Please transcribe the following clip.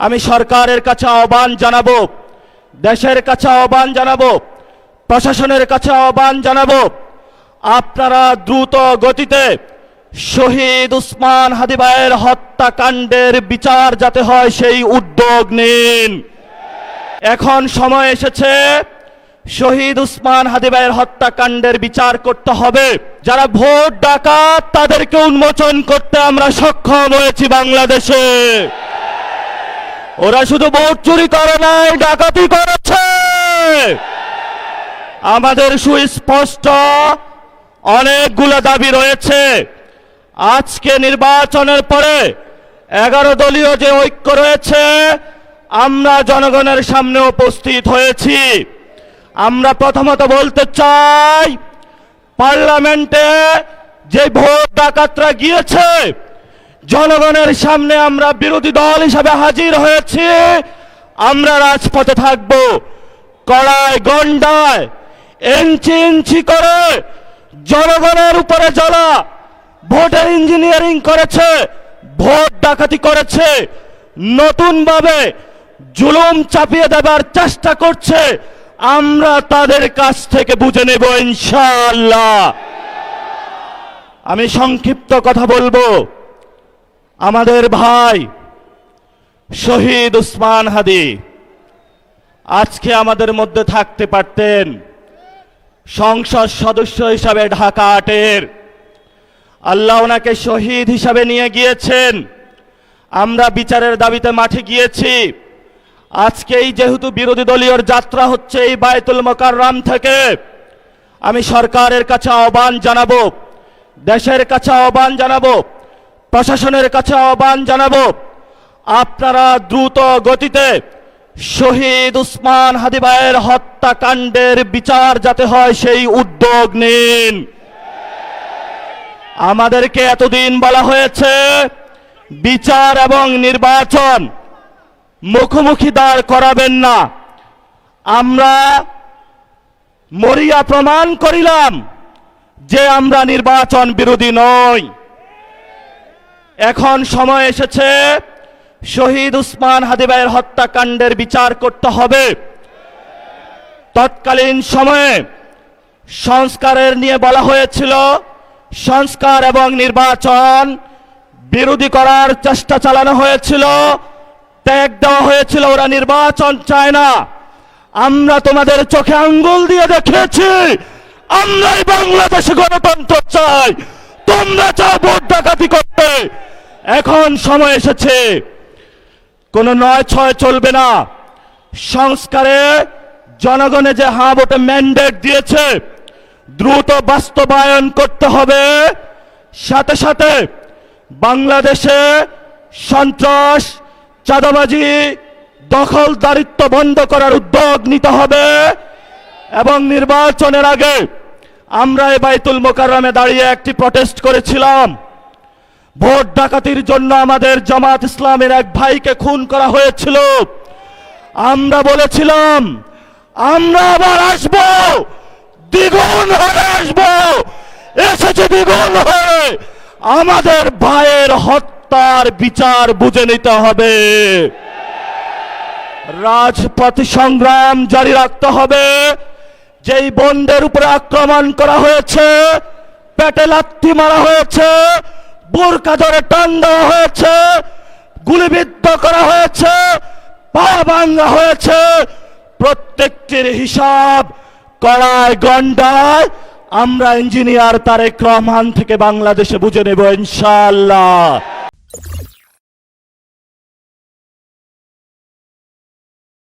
আমি সরকারের কাছে আহ্বান জানাব, দেশের কাছে আহ্বান জানাব, প্রশাসনের কাছে আহ্বান জানাব, আপনারা দ্রুত গতিতে শহীদ উসমান হাদিবায়ের হত্যাকাণ্ডের বিচার যাতে হয় সেই উদ্যোগ নিন। এখন সময় এসেছে, শহীদ উসমান হাদিবাইয়ের হত্যাকাণ্ডের বিচার করতে হবে। যারা ভোট ডাকাত, তাদেরকে উন্মোচন করতে আমরা সক্ষম হয়েছি বাংলাদেশে। ওরা শুধু ভোট চুরি করে নাই, ডাকাতি করেছে। আমাদের সুস্পষ্ট অনেকগুলো দাবি রয়েছে। আজকে নির্বাচনের পরে এগারো দলীয় যে ঐক্য রয়েছে, আমরা জনগণের সামনে উপস্থিত হয়েছি। আমরা প্রথমত বলতে চাই, পার্লামেন্টে যে ভোট ডাকাতরা গিয়েছে জনগণের সামনে আমরা বিরোধী দল হিসাবে হাজির হয়েছি। আমরা রাজপথে থাকব। কড়ায় গন্ডায় ইঞ্চি ইঞ্চি করে জনগণের উপরে যারা ভোটের ইঞ্জিনিয়ারিং করেছে, ভোট ডাকাতি করেছে, নতুনভাবে জুলুম চাপিয়ে দেবার চেষ্টা করছে। আমরা তাদের কাছ থেকে বুঝে নেব ইনশাআল্লাহ। আমি সংক্ষিপ্ত কথা বলব। আমাদের ভাই শহীদ উসমান হাদি আজকে আমাদের মধ্যে থাকতে পারতেন সংসদ সদস্য হিসাবে ঢাকা আটের। আল্লাহ ওনাকে শহীদ হিসাবে নিয়ে গিয়েছেন। আমরা বিচারের দাবিতে মাঠে গিয়েছি। আজকেই যেহেতু বিরোধী দলীয় যাত্রা হচ্ছে এই বায়তুল মোকাররাম থেকে, আমি সরকারের কাছে আহ্বান জানাব, দেশের কাছে আহ্বান জানাব প্রশাসনের কাছে আহ্বান জানাব। আপনারা দ্রুত গতিতে শহীদ উসমান হাদিবায়ের হত্যাকাণ্ডের বিচার যাতে হয়, সেই উদ্যোগ নিন। আমাদেরকে এতদিন বলা হয়েছে, বিচার এবং নির্বাচন মুখোমুখি দাঁড় করাবেন না। আমরা মরিয়া প্রমাণ করিলাম যে আমরা নির্বাচন বিরোধী নই। এখন সময় এসেছে। শহীদ উসমান হাদিবাইয়ের হত্যাকাণ্ডের বিচার করতে হবে। তৎকালীন সময়ে সংস্কারের নিয়ে বলা হয়েছিল, সংস্কার এবং নির্বাচন বিরোধী করার চেষ্টা চালানো হয়েছিল, ত্যাগ দেওয়া হয়েছিল, ওরা নির্বাচন চায় না। আমরা তোমাদের চোখে আঙ্গুল দিয়ে দেখিয়েছি আমরাই বাংলাদেশে গণতন্ত্র চাই। তোমরা চাও ভোট ডাকাতি করতে। এখন সময় এসেছে। কোন নয় ছয় চলবে না। সংস্কারে জনগণে যে হা ভোটে ম্যান্ডেট দিয়েছে, দ্রুত বাস্তবায়ন করতে হবে। সাথে সাথে বাংলাদেশে সন্ত্রাস, চাঁদাবাজি, দখলদারিত্ব বন্ধ করার উদ্যোগ নিতে হবে এবং নির্বাচনের আগে আমরা এই বাইতুল মোকাররমে দাঁড়িয়ে একটি প্রটেস্ট করেছিলাম। ভোট ডাকাতির জন্য আমাদের জামাত ইসলামের এক ভাইকে খুন করা হয়েছিল। আমরা বলেছিলাম, আমরা আবার আসব, দ্বিগুণ হয়ে আসব, এসেছে দ্বিগুণ হয়ে। আমাদের ভাইয়ের হত্যার বিচার বুঝে নিতে হবে। রাজপথ সংগ্রাম জারি রাখতে হবে। যেই বন্ডের উপরে আক্রমণ করা হয়েছে পেটে লাথি মারা হয়েছে বোরকা ধরে টান দেওয়া হয়েছে, গুলিবিদ্ধ করা হয়েছে, পা ভাঙ্গা হয়েছে। প্রত্যেকটির হিসাব কড়ায় গন্ডায় আমরা ইঞ্জিনিয়ার তারেক রহমান থেকে বাংলাদেশে বুঝে নেব ইনশাআল্লাহ।